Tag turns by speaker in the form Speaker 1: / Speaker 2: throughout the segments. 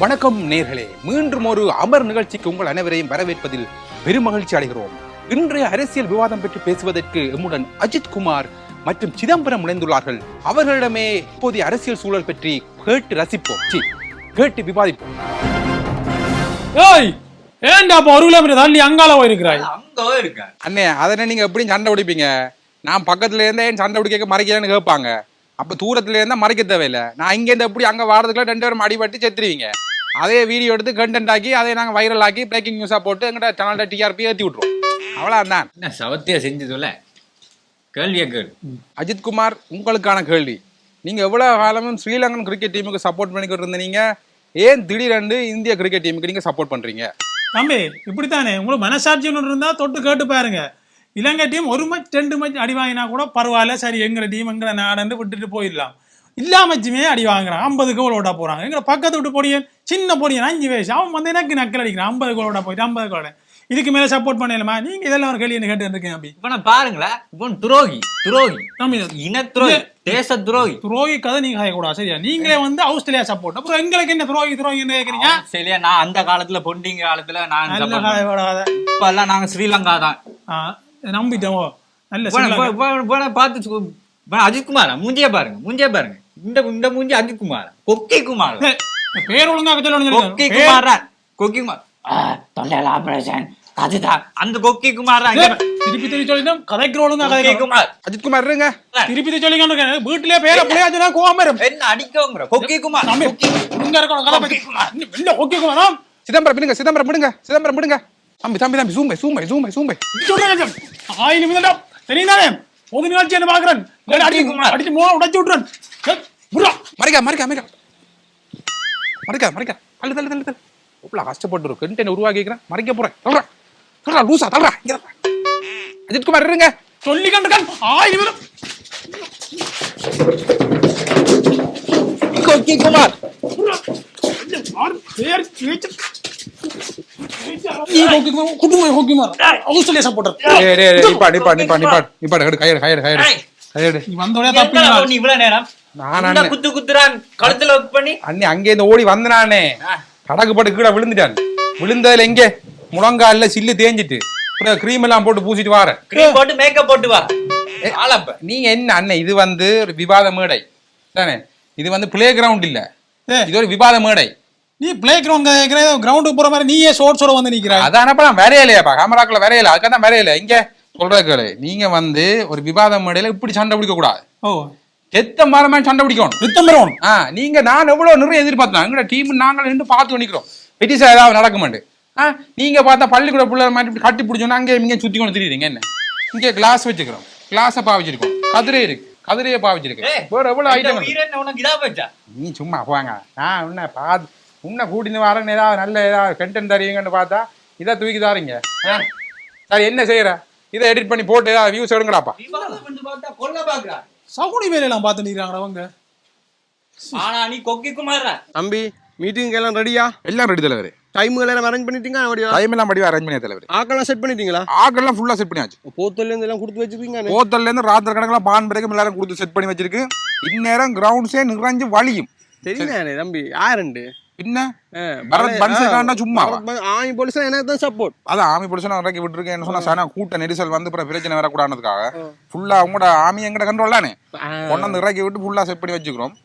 Speaker 1: வணக்கம் நேர்களே. மீண்டும் ஒரு அமர் நிகழ்ச்சிக்கு உங்கள் அனைவரையும் வரவேற்பதில் பெருமகிழ்ச்சி அடைகிறோம். இன்றைய அரசியல் விவாதம் பற்றி பேசுவதற்கு எம்முடன் அஜித் குமார் மற்றும் சிதம்பரம் இணைந்துள்ளார்கள். அவர்களிடமே இப்போதைய அரசியல் சூழல் பற்றி கேட்டு ரசிப்போம். கேட்டு விவாதிப்போம்.
Speaker 2: ஏய் ஏன்டா அப்ப ஒரு கிலோமீட்டர் தள்ளி அங்கால போயிருக்கிறாய்?
Speaker 3: அங்க இருக்க?
Speaker 1: அண்ணே அதனை நீங்க எப்படி சண்டை பிடிப்பீங்க? நான் பக்கத்துல இருந்தே என் சண்டை பிடிக்க மறைக்கிறேன்னு கேட்பாங்க. அப்ப தூரத்துல இருந்தா மறைக்க தேவையில்லை. நான் இங்க இருந்து எப்படி அங்க வாரதுக்குள்ள ரெண்டு பேரும் அடிபட்டு செத்துருவீங்க. அதே வீடியோ எடுத்து கண்டென்ட் ஆக்கி அதை நாங்க வைரல் ஆக்கி பிரேக்கிங் நியூஸா போட்டு எங்கிட்ட சேனல்ல டிஆர்பி ஏத்தி விட்டுருவோம். அவ்வளவுதான்.
Speaker 3: என்ன சவத்தியா செஞ்சதுல? கேள்வியா கேளு.
Speaker 1: அஜித் குமார் உங்களுக்கான கேள்வி. நீங்க எவ்வளவு காலமும் ஸ்ரீலங்கன் கிரிக்கெட் டீமுக்கு சப்போர்ட் பண்ணிக்கிட்டு இருந்தீங்க? ஏன் திடீரென்று இந்திய கிரிக்கெட் டீமுக்கு நீங்க சப்போர்ட் பண்றீங்க?
Speaker 2: தம்பி இப்படித்தானே. உங்களுக்கு மனசாட்சி ஒன்று இருந்தா தொட்டு கேட்டு பாருங்க. இலங்கை டீம் ஒரு மேட்ச் ரெண்டு மேட்ச் அடி வாங்கினா கூட பரவாயில்ல. சரி எங்கிற டீம் எங்கிற நாடுன்னு விட்டுட்டு போயிடலாம். எல்லா மேட்சுமே அடி வாங்குறான். ஐம்பது கோல் ஓட போறாங்க. எங்க பக்கத்து விட்டு பொடியன் சின்ன பொடியன் அஞ்சு வயசு. அவன் வந்து எனக்கு நக்கல் அடிக்கிறான். ஐம்பது கோல் ஓட போயிட்டு ஐம்பது கோல் இதுக்கு மேல சப்போர்ட் பண்ணலாமா நீங்க இதெல்லாம் ஒரு கேள்வி என்ன கேட்டு இருக்கேன் தம்பி
Speaker 3: இப்ப நான் பாருங்களேன். இப்போ துரோகி துரோகி. இன துரோகி தேச துரோகி.
Speaker 2: துரோகி கதை நீங்க கேட்கக்கூடாது சரியா? நீங்களே வந்து ஆஸ்திரேலியா சப்போர்ட் அப்புறம் எங்களுக்கு என்ன துரோகி துரோகி கேட்குறீங்க
Speaker 3: சரியா நான் அந்த காலத்துல பொண்டிங்க காலத்துல நான் இப்ப எல்லாம் நாங்க ஸ்ரீலங்கா தான்.
Speaker 2: நம்பிட்டோம் நல்ல
Speaker 3: பார்த்து சு- போ- அஜித் குமாரா? மூஞ்சிய பாருங்க மூஞ்சிய பாருங்க. இந்த இந்த மூஞ்சி அஜித் குமார் கொக்கி குமார்
Speaker 2: பேர் ஒழுங்காக சொல்லணும்
Speaker 3: கொக்கி குமாரா கொக்கி குமார் தொண்டையில ஆபரேஷன் அதுதான் அந்த கொக்கி குமார்
Speaker 2: திருப்பி திருப்பி சொல்லிட்டோம் கதைக்கிற ஒழுங்கா
Speaker 3: கொக்கி
Speaker 2: கதைக்கிறோம்
Speaker 3: குமார்
Speaker 1: அஜித் குமார் இருங்க
Speaker 2: திருப்பி திருப்பி இருக்கேன். வீட்டிலே பேர பிள்ளையாச்சுனா கோவம் வரும்
Speaker 3: என்ன அடிக்கவங்கிற கொக்கி குமார் கொக்கி
Speaker 2: இங்க இருக்கணும் கதை பத்தி. இல்ல, ஓகே குமாரம்.
Speaker 1: சிதம்பரம் விடுங்க சிதம்பரம் விடுங்க சிதம்பரம் விடுங்க தம்பி தம்பி தம்பி சூம்பை சூம்பை சூம்பை சூம்பை
Speaker 2: சொல்றேன். ஆயிரம். தெரியுதானே? பொது நிகழ்ச்சி என்ன பார்க்கிறேன். இல்ல, அடிச்சு
Speaker 3: குமார்.
Speaker 2: அடிச்சு மோளை உடைச்சு விட்டுறேன்.
Speaker 1: மறைக்கா மறைக்கா மறைக்கா மறைக்கா மறைக்கா தள்ளு தள்ளு தள்ளு தள்ளு எவ்வளோ கஷ்டப்பட்டு கண்டென்ட் உருவாக்கிக்கிறேன் மறைக்க போறேன் தள்ளுறா தள்ளுறா லூசா தள்ளுறா இங்க. அஜித் குமார் இருங்க
Speaker 2: சொல்லி கண்டுக்கான். ஆயிரம் நிமிடம்.
Speaker 3: கொக்கி குமார்
Speaker 2: புர்ரா. ஐயா, ஆறு பேர் பேச்சு. நீ ஓகே குமார், குடும்பம் ஓகே குமார். Australia supporter.
Speaker 1: டேய் டேய் டேய் நிப்பா நிப்பா நிப்பா நிப்பா நிப்பா கையெடு கையெடு கையெடு
Speaker 3: ஏய்.
Speaker 1: கையெடு
Speaker 2: நீ வந்தோடனே
Speaker 3: எங்கடா
Speaker 2: தப்பிங்களா?
Speaker 3: நீ இவ்வளவு நேரம்
Speaker 1: நான்
Speaker 3: குத்து குத்துறான் கழுத்துல ஒர்க் பண்ணி.
Speaker 1: அண்ணே அங்கே இருந்து ஓடி வந்தனானே கடக்கு பட்டு கீழே விழுந்துட்டான். விழுந்ததுல எங்கே முழங்கால்ல சில்லு தேஞ்சிட்டு. அப்புறம் க்ரீம் எல்லாம் போட்டு பூசிட்டு வாரேன்.
Speaker 3: கிரீம் போட்டு மேக்கப் போட்டு வா. ஆளப்ப.
Speaker 1: நீங்க என்ன அண்ணே இது வந்து ஒரு விவாத மேடை. தானே இது வந்து பிளே கிரவுண்ட் இல்ல இது ஒரு விவாத மேடை.
Speaker 2: நீ பிளே கிரவுண்ட் கிரவுண்டுக்கு போற மாதிரி நீயே ஷோர்ட்ஸோட வந்து நிக்கிறாய்
Speaker 1: அதானப்ப நான் வரையலையாப்பா கேமராக்குள்ள வரையல அதுக்காக தான் வரையல. இங்க சொல்ற கேளு. நீங்க வந்து ஒரு விவாத மேடையில இப்படி சண்டை பிடிக்க கூடாது
Speaker 2: ஓ.
Speaker 1: எத்த மரமே சண்டை பிடிக்கணும்.
Speaker 2: ரித்தம் பெறணும்
Speaker 1: ஆ நீங்க நான் எவ்வளவு நிறைய எதிர்பார்த்தோம் எங்கட டீம் நாங்கள் நின்று பார்த்து நிக்கிறோம் பெட்டிசா ஏதாவது நடக்க மாட்டேன் ஆ நீங்க பார்த்தா பள்ளிக்கூட பிள்ளை மாதிரி இப்படி கட்டி பிடிச்சோன்னா அங்கே இங்கே சுத்தி கொண்டு திரியுறீங்க. என்ன? இங்க கிளாஸ் வச்சுக்கிறோம் கிளாஸை பாவிச்சிருக்கோம். கதிரை இருக்கு. கதிரையை பாவிச்சிருக்கு வேற எவ்வளவு ஐட்டம்
Speaker 3: உயிரை என்ன உனக்கு இதா போச்சா?
Speaker 1: நீ சும்மா போங்க. நான் உன்னை பார்த்து உன்னை கூட்டின்னு வரேன்னு ஏதாவது நல்ல ஏதாவது கண்டென்ட் தருவீங்கன்னு பார்த்தா இதை தூக்கி தாரீங்க. ஆ? சரி என்ன செய்யற? இதை எடிட் பண்ணி போட்டு ஏதாவது வியூஸ் எடுங்கடாப்பா.
Speaker 2: சகுனி வேலையெல்லாம் பார்த்து நிக்கிறாங்க அவங்க.
Speaker 3: ஆனா நீ கொக்கி குமாரா
Speaker 4: தம்பி மீட்டிங் எல்லாம் ரெடியா
Speaker 1: எல்லாம் ரெடி தலைவர்.
Speaker 4: டைமுகள் எல்லாம் அரேஞ்ச் பண்ணிட்டீங்க அப்படியா
Speaker 1: டைம் எல்லாம் படிவா அரேஞ்ச் பண்ணியா தலைவர்.
Speaker 4: ஆக்கெல்லாம் செட் பண்ணிட்டீங்களா?
Speaker 1: ஆக்கெல்லாம் ஃபுல்லா செட் பண்ணியாச்சு.
Speaker 4: போத்தல்ல இருந்து எல்லாம் கொடுத்து வச்சிருக்கீங்க
Speaker 1: போத்தல்ல இருந்து ராத்திரி கணக்கில் பான் பிறகு எல்லாரும் கொடுத்து செட் பண்ணி வச்சிருக்கு. இந்நேரம் கிரவுண்ட்ஸே நிறைஞ்சு வலியும்
Speaker 4: தெரியுதானே தம்பி? யாருண்டு
Speaker 1: பரத் பன்சேகாண்டா சும்மா
Speaker 4: ஆமி போலீஸ் எனக்கு தான் சப்போர்ட்.
Speaker 1: அதான் ஆமி பிடிச்சு நான் இறக்கி விட்டுருக்கேன் சொன்னா சனா கூட்ட நெரிசல் வந்து அப்புறம் பிரச்சனை வரக்கூடாதுக்காக ஃபுல்லா உங்களோட ஆமி எங்கட கண்ட்ரோல்லானே கொண்டு வந்து இறக்கி விட்டு ஃபுல்லா செட் பண்ணி வச்சுக்கிறோம்.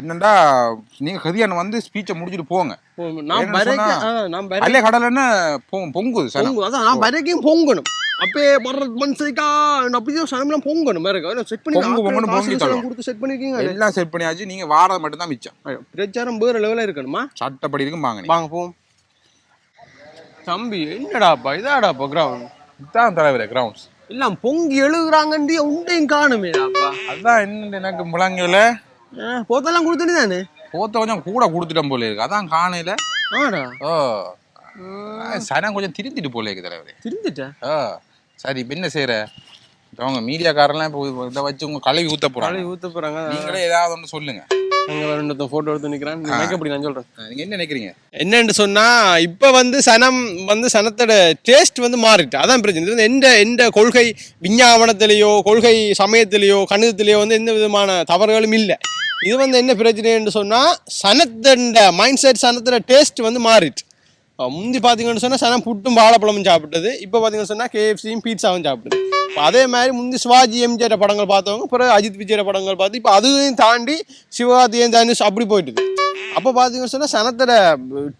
Speaker 1: என்னண்டா நீங்க கதியான வந்து ஸ்பீச்சை முடிச்சுட்டு போங்க.
Speaker 4: நான்
Speaker 1: கடலைன்னு பொங்குது
Speaker 4: அதான் நான் வரைக்கும் பொங்கணும். அப்பே பரத் மன்சைக்கா அப்படியே சனம்லாம் பொங்கணும் வேற செட் பண்ணி
Speaker 1: பொங்கு,
Speaker 4: ஆட்கள்
Speaker 1: பொங்கி.
Speaker 4: கொடுத்து செட் பண்ணிருக்கீங்க.
Speaker 1: எல்லாம் செட் பண்ணியாச்சு. நீங்க வாரம் மட்டும் தான் மிச்சம்
Speaker 4: பிரச்சாரம் வேற லெவலில் இருக்கணுமா?
Speaker 1: சட்டப்படி இருக்கும் வாங்க.
Speaker 4: வாங்க போவோம். தம்பி என்னடாப்பா இதாடாப்பா கிரவுண்ட்
Speaker 1: இதுதான் தலைவர் கிரவுண்ட்ஸ்
Speaker 4: எல்லாம் பொங்கி எழுகுறாங்கண்டி உண்டையும் காணுமேடாப்பா.
Speaker 1: அதான் என்ன எனக்கு முழங்கல.
Speaker 4: போத்தெல்லாம் கொடுத்துட்டு தானே?
Speaker 1: போத்த கொஞ்சம் கூட கொடுத்துட்டோம் போல இருக்கு. அதான் காணையில
Speaker 4: ஆடா.
Speaker 1: ஓ. சனம் கொஞ்சம் திருந்திட்டு போல இருக்கு தலைவரே.
Speaker 4: திருந்துட்டேன்
Speaker 1: ஓ சரி இப்ப என்ன இப்ப அவங்க மீடியாக்காரெல்லாம் இப்போ இதை வச்சு உங்க கழுவி ஊத்த போறாங்க.
Speaker 4: காலை ஊத்த போறாங்க.
Speaker 1: நீங்களே ஏதாவது ஒன்று சொல்லுங்க.
Speaker 4: அங்க ரெண்டு போட்டோ எடுத்து நிக்கிறான். நீ make up பண்ணி நான் சொல்றேன்.
Speaker 1: நீங்க என்ன நினைக்கிறீங்க?
Speaker 4: என்னன்னு சொன்னா இப்ப வந்து சனம் வந்து சனத்தோட டேஸ்ட் வந்து மாறிட்டு அதான் பிரச்சனை. இது எந்த எந்த கொள்கை விஞ்ஞாபனத்திலேயோ கொள்கை சமயத்திலேயோ கணிதத்திலேயோ வந்து எந்த விதமான தவறுகளும் இல்லை. இது வந்து என்ன பிரச்சனைன்னு சொன்னா சனத்தண்ட மைண்ட் செட் சனத்தோட டேஸ்ட் வந்து மாறிட்டு. முந்தி பார்த்தீங்கன்னு சொன்னா சனம் புட்டும் வாழைப்பழமும் சாப்பிட்டது. இப்போ பார்த்தீங்கன்னு சொன்னா கேஎஃப்சியும் பீட்சாவும் சாப்பிடுது இப்போ அதே மாதிரி முந்தி சிவாஜி எம்ஜிஆர் படங்கள் பார்த்தவங்க பிறகு அஜித் விஜய் படங்கள் பார்த்து இப்போ அதையும் தாண்டி சிவகார்த்திகேயன் தனுஷ் அப்படி போயிட்டுது. அப்போ பார்த்தீங்கன்னு சொன்னா சனத்தோட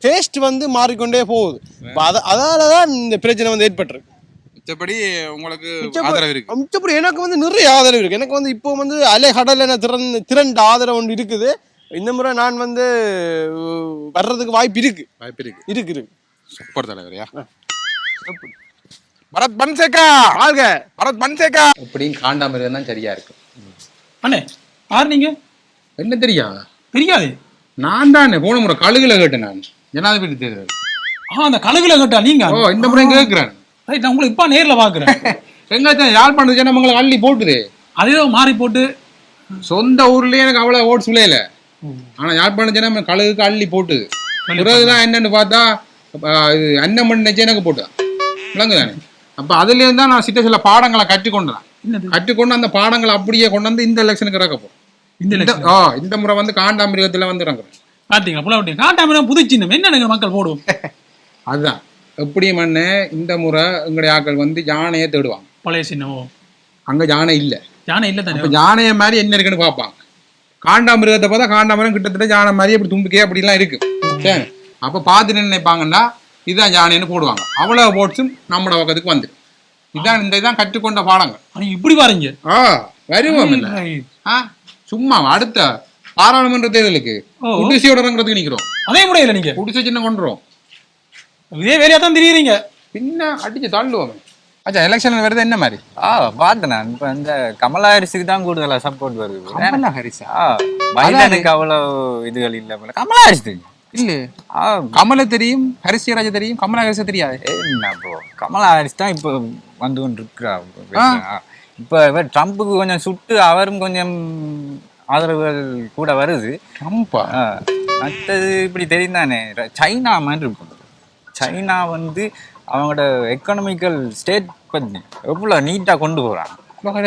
Speaker 4: டேஸ்ட் வந்து மாறிக்கொண்டே போகுது. அத அதால தான் இந்த பிரச்சனை வந்து ஏற்பட்டிருக்கு.
Speaker 1: மிச்சப்படி உங்களுக்கு ஆதரவு இருக்கு.
Speaker 4: மிச்சப்படி எனக்கு வந்து நிறைய ஆதரவு இருக்கு. எனக்கு வந்து இப்போ வந்து அலை கடல் என திறன் திரண்ட ஆதரவு ஒன்று இருக்குது. இந்த முறை நான் வந்து வர்றதுக்கு வாய்ப்பு இருக்கு.
Speaker 1: வாய்ப்பு இருக்கு.
Speaker 4: இருக்கு இருக்கு.
Speaker 1: சூப்பர் தலைவரையா பரத் பன்சேகா!
Speaker 4: வாழ்க!
Speaker 1: பரத் பன்சேகா! இப்படின்னு காண்டாமிருகம் தான் சரியா இருக்கு
Speaker 2: அண்ணே யார் நீங்க?
Speaker 1: என்ன தெரியா?
Speaker 2: தெரியாது.
Speaker 1: நான் தானே போன முறை கழுகுல கேட்டேன் நான். ஜனாதிபதி தேர்தல்.
Speaker 2: ஆ அந்த கழுகுல கேட்டா நீங்க?
Speaker 1: ஓ இந்த முறை கேட்கிறேன்
Speaker 2: ரைட் நான் உங்களை இப்ப நேர்ல பாக்குறேன்.
Speaker 1: எங்காச்சும் யாழ்ப்பாணத்து ஜனமங்களை அள்ளி போட்டுது.
Speaker 2: அதே மாறி போட்டு.
Speaker 1: சொந்த ஊர்லயே எனக்கு அவ்வளவு ஓட்ஸ் விளையல. ஆனா யாழ்ப்பாண ஜனம் கழுகுக்கு அள்ளி போட்டுது பிறகுதான் என்னன்னு பார்த்தா இது அன்னமண் நினைச்சு எனக்கு போட்டு அப்ப அதுல இருந்து தான் நான் சிட்ட சில பாடங்களை கற்றுக்கொண்டேன்
Speaker 2: என்னது?
Speaker 1: கற்றுக்கொண்டு அந்த பாடங்களை அப்படியே கொண்டு வந்து இந்த எலெக்ஷனுக்கு இறக்க போறோம்
Speaker 2: இந்த
Speaker 1: முறை வந்து காண்டாமிருகத்துல வந்து இறங்குறேன்.
Speaker 2: பாத்தீங்களா? விட்டீங்க காட்டாம புது சின்னம். என்ன மக்கள் போடுவோம்
Speaker 1: அதுதான் எப்படி மண்ணு இந்த முறை எங்களுடைய ஆட்கள் வந்து யானையை தேடுவாங்க.
Speaker 2: பழைய சின்னமோ?
Speaker 1: அங்க யானை இல்ல.
Speaker 2: யானை இல்ல தானே?
Speaker 1: யானைய மாதிரி என்ன இருக்குன்னு பார்ப்பாங்க. காண்டாமிருகத்தை பார்த்தா காண்டாமிருகம் கிட்டத்தட்ட யானை மாதிரி அப்படி தும்பிக்கே அப்படிலாம் இருக்கு. சரி. அப்ப பார்த்து என்ன நினைப்பாங்கன்னா இதுதான் யானைன்னு போடுவாங்க. அவ்வளவு போட்ஸும் நம்மளோட பக்கத்துக்கு வந்துடும் இதான் இந்த இதான் கற்றுக்கொண்ட பாடங்கள்.
Speaker 2: நீங்க இப்படி பாருங்க.
Speaker 1: ஆ வருவோம் இல்ல. ஆ சும்மா அடுத்த பாராளுமன்ற தேர்தலுக்கு. குடிசையோட இறங்குறதுக்கு நிக்கிறோம்.
Speaker 2: அதே முடியல நீங்க.
Speaker 1: குடிசை சின்ன கொண்டுறோம்.
Speaker 2: இதே வேலையா தான் தெரியுறீங்க.
Speaker 1: பின்ன அடிச்சு தள்ளுவோம். அச்சா எலெக்ஷன் வருது என்ன மாதிரி?
Speaker 3: ஆ பார்த்தேன் இப்போ இந்த கமலா ஹாரிஸுக்கு தான் கூடுதலா சப்போர்ட் வருது.
Speaker 1: கமலா ஹரிசா
Speaker 3: ஆ பைடனுக்கு அவ்வளோ இதுகள் இல்லை போல. கமலா ஹாரிஸ் தெரியும்.
Speaker 1: இல்ல.
Speaker 3: ஆ.
Speaker 1: கமலை தெரியும் ஹரிசியராஜா தெரியும் கமலா ஹரிசா தெரியாது.
Speaker 3: என்ன ப்ரோ கமலா ஹாரிஸ் தான் இப்போ வந்து கொண்டு இருக்கிறா இப்போ இவர் ட்ரம்ப்புக்கு கொஞ்சம் சுட்டு அவரும் கொஞ்சம் ஆதரவுகள் கூட வருது.
Speaker 1: ட்ரம்பா
Speaker 3: ஆ, மற்றது இப்படி தெரியும் தானே சைனா மாதிரி இருக்கும். சைனா வந்து அவங்களோட எக்கனாமிக்கல் ஸ்டேட் பத்தி எவ்வளோ நீட்டாக கொண்டு போகிறாங்க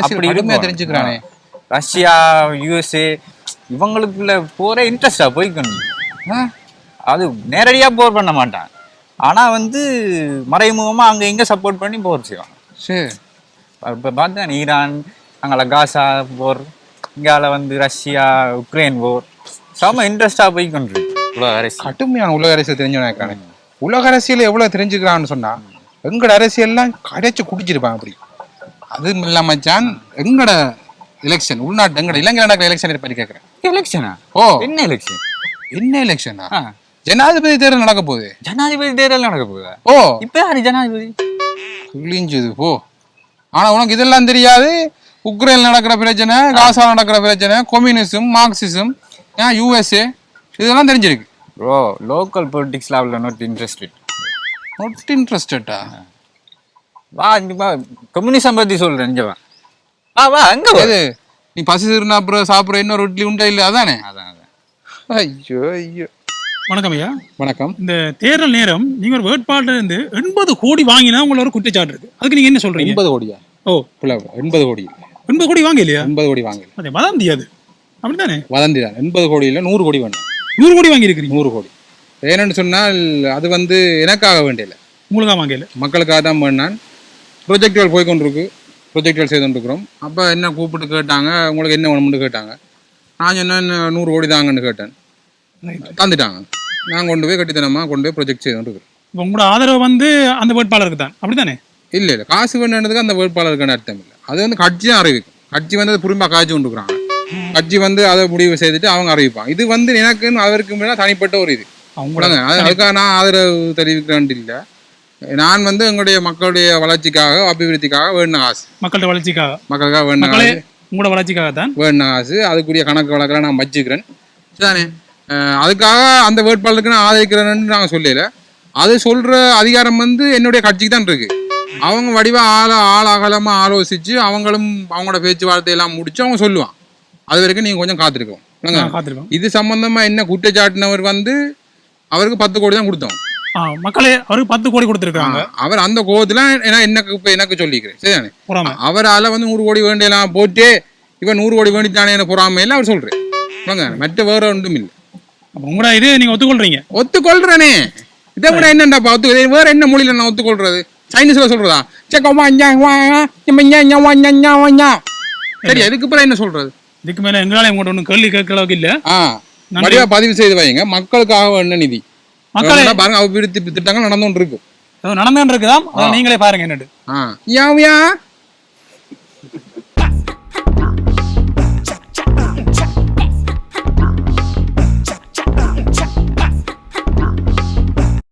Speaker 1: அப்படி. தெரிஞ்சுக்கிறானே.
Speaker 3: ரஷ்யா யூஎஸ்ஏ இவங்களுக்குள்ள போற இன்ட்ரெஸ்டா போய்க்கணும்.
Speaker 1: ஆ?
Speaker 3: அது நேரடியா போர் பண்ண மாட்டான் ஆனா வந்து மறைமுகமா அங்க இங்க சப்போர்ட் பண்ணி போர் செய்வாங்க.
Speaker 1: சரி.
Speaker 3: இப்ப பார்த்தா ஈரான் அங்கே காசா போர் இங்கால வந்து ரஷ்யா உக்ரைன் போர். செம இன்ட்ரெஸ்டா போய்க்கொண்டு உலக அரசு.
Speaker 1: கடுமையான உலக அரசியல் தெரிஞ்சவனே உலக அரசியல் எவ்வளவு தெரிஞ்சுக்கிறான்னு சொன்னா எங்கட அரசியல்லாம் கடைச்சு குடிச்சிருப்பான் அப்படி. அது இல்லாம மச்சான் எங்கட எலெக்ஷன் உள்நாட்டு எங்கட இலங்கை நடக்கிற எலெக்ஷன் பற்றி கேட்கிறேன்
Speaker 3: எலெக்ஷனா
Speaker 1: ஓ.
Speaker 3: என்ன எலெக்ஷன்
Speaker 1: என்ன எலெக்ஷனா ஜனாதிபதி தேர்தல் நடக்க போகுது.
Speaker 3: ஜனாதிபதி தேர்தல் நடக்க போகுதா?
Speaker 1: ஓ.
Speaker 3: இப்ப யாரு ஜனாதிபதி?
Speaker 1: கிழிஞ்சுது போ. ஆனா உனக்கு இதெல்லாம் தெரியாது. உக்ரைன் நடக்கிற பிரச்சனை காசா நடக்கிற பிரச்சனை கொம்யூனிசம் மார்க்சிசம் யூஎஸ்ஏ இதெல்லாம் தெரிஞ்சிருக்கு.
Speaker 3: ப்ரோ லோக்கல் பொலிட்டிக்ஸ்ல அவ்வளோ நாட் இன்ட்ரெஸ்டட்
Speaker 1: நாட் இன்ட்ரெஸ்டடா
Speaker 3: வா இங்க வா. கம்யூனிசம் பத்தி சொல்றேன் இங்க வா. வா வா அங்க வா.
Speaker 1: அது நீ பசி திருநா அப்புறம் சாப்பிட்ற இன்னொரு இட்லி உண்டா இல்லை அதானே?
Speaker 3: அதான் அதான்.
Speaker 1: ஐயோ ஐயோ.
Speaker 2: வணக்கம் ஐயா.
Speaker 1: வணக்கம்.
Speaker 2: இந்த தேர்தல் நேரம் நீங்க ஒரு வேட்பாளர் இருந்து எண்பது கோடி வாங்கினா உங்களோட ஒரு குற்றச்சாட்டு இருக்கு. அதுக்கு நீங்க என்ன சொல்றீங்க?
Speaker 1: எண்பது கோடியா?
Speaker 2: ஓ.
Speaker 1: எண்பது கோடி.
Speaker 2: எண்பது கோடி வாங்க இல்லையா
Speaker 1: எண்பது கோடி வாங்கல.
Speaker 2: அதே வதந்தி அது? அப்படித்தானே?
Speaker 1: வதந்தி தான் எண்பது கோடி இல்லை நூறு கோடி வேணும்.
Speaker 2: நூறு கோடி வாங்கி இருக்கிறீங்க
Speaker 1: நூறு கோடி. ஏன்னு சொன்னால் அது வந்து எனக்காக வேண்டியல
Speaker 2: உங்களுக்கா வாங்கல?
Speaker 1: மக்களுக்காக தான் பண்ணான். ப்ரொஜெக்டுகள் போய் கொண்டிருக்கு ப்ரொஜெக்டுகள் செய்து கொண்டிருக்கிறோம் அப்போ என்ன கூப்பிட்டு கேட்டாங்க? உங்களுக்கு என்ன வேணும்னு கேட்டாங்க. நான் சொன்னேன் நூறு கோடி தாங்கன்னு கேட்டேன். தந்துட்டாங்க. நான் கொண்டு போய் கட்டித்தனமாக கொண்டு போய் ப்ரொஜெக்ட் செய்து கொண்டிருக்கிறேன்
Speaker 2: இப்போ உங்களோட ஆதரவு வந்து அந்த வேட்பாளருக்கு தான். அப்படித்தானே?
Speaker 1: இல்லை இல்லை. காசு வேணுன்றதுக்கு அந்த வேட்பாளருக்கான அர்த்தம் இல்லை. அது வந்து கட்சி தான் அறிவிக்கும். கட்சி வந்து அதை புரிம்பா காய்ச்சி கொண்டுக்கிறாங்க கட்சி வந்து அதை முடிவு செய்துட்டு அவங்க அறிவிப்பாங்க. இது வந்து எனக்குன்னு அவருக்கு மேலே தனிப்பட்ட ஒரு இது. அது அதுக்காக நான் ஆதரவு தெரிவிக்கிறேன் இல்லை நான் வந்து எங்களுடைய மக்களுடைய வளர்ச்சிக்காக அபிவிருத்திக்காக வேணும் காசு.
Speaker 2: மக்கள்கிட்ட வளர்ச்சிக்காக.
Speaker 1: மக்களுக்காக வேணும் காசு.
Speaker 2: உங்களோட வளர்ச்சிக்காக தான்.
Speaker 1: வேணும் காசு. அதுக்குரிய கணக்கு வழக்கெல்லாம் நான் வச்சுக்கிறேன். அஹ் அதுக்காக அந்த வேட்பாளருக்கு நான் ஆதரிக்கிறேன்னு நாங்கள் சொல்லல. அது சொல்ற அதிகாரம் வந்து என்னுடைய கட்சிக்கு தான் இருக்கு. அவங்க வடிவா ஆள ஆள் அகலமா ஆலோசிச்சு அவங்களும் அவங்களோட பேச்சுவார்த்தை எல்லாம் முடிச்சு அவங்க சொல்லுவான் அது வரைக்கும் நீங்க கொஞ்சம் காத்திருக்கோம்
Speaker 2: காத்திருக்கோம்.
Speaker 1: இது சம்பந்தமா என்ன குற்றச்சாட்டினவர் வந்து அவருக்கு பத்து கோடி தான் கொடுத்தோம்.
Speaker 2: மக்களே அவருக்கு பத்து கோடி கொடுத்துருக்காங்க
Speaker 1: அவர் அந்த கோவத்துல ஏன்னா எனக்கு இப்ப எனக்கு சொல்லிக்கிறேன். சரிதானே?
Speaker 2: பொறாம.
Speaker 1: அவரால வந்து நூறு கோடி வேண்டியலாம் போட்டு இவன் நூறு கோடி வேண்டித்தானே பொறாமையில அவர் சொல்றேன் மற்ற வேற ஒன்றும் இல்லை.
Speaker 2: அப்ப உங்களோட இது நீங்க ஒத்துக்கொள்றீங்க.
Speaker 1: ஒத்துக்கொள்றேனே. இதை விட என்னண்டாப்பா ஒத்து வேற என்ன மொழியில நான் ஒத்துக்கொள்றது? சைனீஸ்ல சொல்றதா? சரி அதுக்கு அப்புறம் என்ன சொல்றது?
Speaker 2: இதுக்கு மேல எங்களால உங்கள்ட்ட ஒன்றும் கேள்வி கேட்கற அளவுக்கு இல்ல.
Speaker 1: ஆ பதிவு செய்து வைங்க. மக்களுக்காக என்ன நிதி.
Speaker 2: மக்களே
Speaker 1: பாருங்க அபிவிருத்தி திட்டங்கள் நடந்துட்டு இருக்கு
Speaker 2: ஏதோ நடந்துட்டு இருக்குதாம் அதை நீங்களே பாருங்க என்னட்டு
Speaker 1: ஆ.